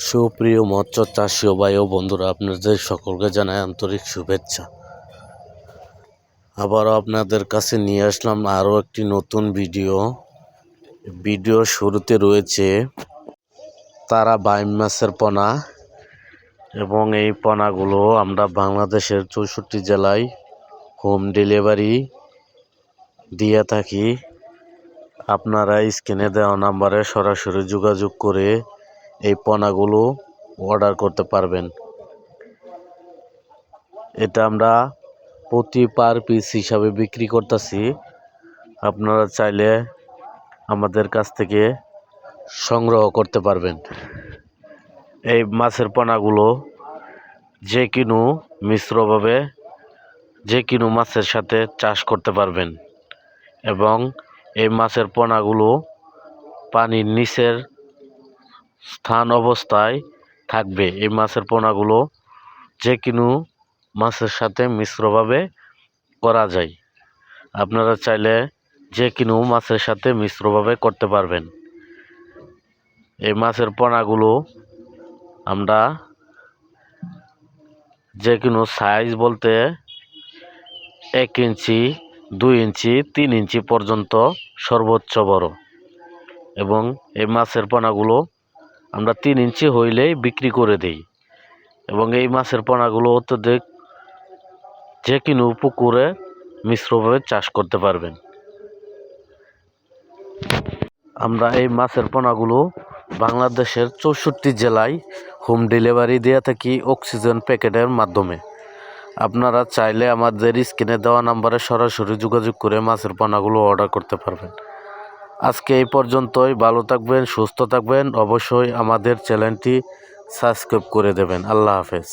সুপ্রিয় মৎস্য চাষী ভাই ও বন্ধুরা, আপনাদের সকলকে জানাই আন্তরিক শুভেচ্ছা। আবারও আপনাদের কাছে নিয়ে আসলাম আরও একটি নতুন ভিডিও। ভিডিও শুরুতে রয়েছে তারা বাইম মাছের পোনা এবং এই পোনাগুলো আমরা বাংলাদেশের চৌষট্টি জেলায় হোম ডেলিভারি দিয়ে থাকি। আপনারা স্ক্রিনে দেওয়া নাম্বারে সরাসরি যোগাযোগ করে এই পোনাগুলো অর্ডার করতে পারবেন। এটা আমরা প্রতি পার পিস হিসাবে বিক্রি করতেছি। আপনারা চাইলে আমাদের কাছ থেকে সংগ্রহ করতে পারবেন। এই মাছের পোনাগুলো যে কিনু মিশ্রভাবে যে কিনু মাছের সাথে চাষ করতে পারবেন। এবং এই মাছের পোনাগুলো পানির নিচের স্থান অবস্থায় থাকবে। এই মাছের পোনাগুলো যে কোনো মাছের সাথে মিশ্রভাবে করা যায়। আপনারা চাইলে যে কিনু মাছের সাথে মিশ্রভাবে করতে পারবেন। এই মাছের পোনাগুলো আমরা যে কোনো সাইজ বলতে এক ইঞ্চি, দুই ইঞ্চি, তিন ইঞ্চি পর্যন্ত সর্বোচ্চ বড়। এবং এই মাছের পোনাগুলো আমরা তিন ইঞ্চি হইলেই বিক্রি করে দিই। এবং এই মাছের পোনাগুলো অত্যধিক যে কোনো পুকুরে মিশ্রভাবে চাষ করতে পারবেন। আমরা এই মাছের পোনাগুলো বাংলাদেশের চৌষট্টি জেলায় হোম ডেলিভারি দিয়ে থাকি অক্সিজেন প্যাকেটের মাধ্যমে। আপনারা চাইলে আমাদের স্ক্রিনে দেওয়া নাম্বারে সরাসরি যোগাযোগ করে মাছের পোনাগুলো অর্ডার করতে পারবেন। আজকে এই পর্যন্তই। ভালো থাকবেন, সুস্থ থাকবেন। অবশ্যই আমাদের চ্যানেলটি সাবস্ক্রাইব করে দেবেন। আল্লাহ হাফেজ।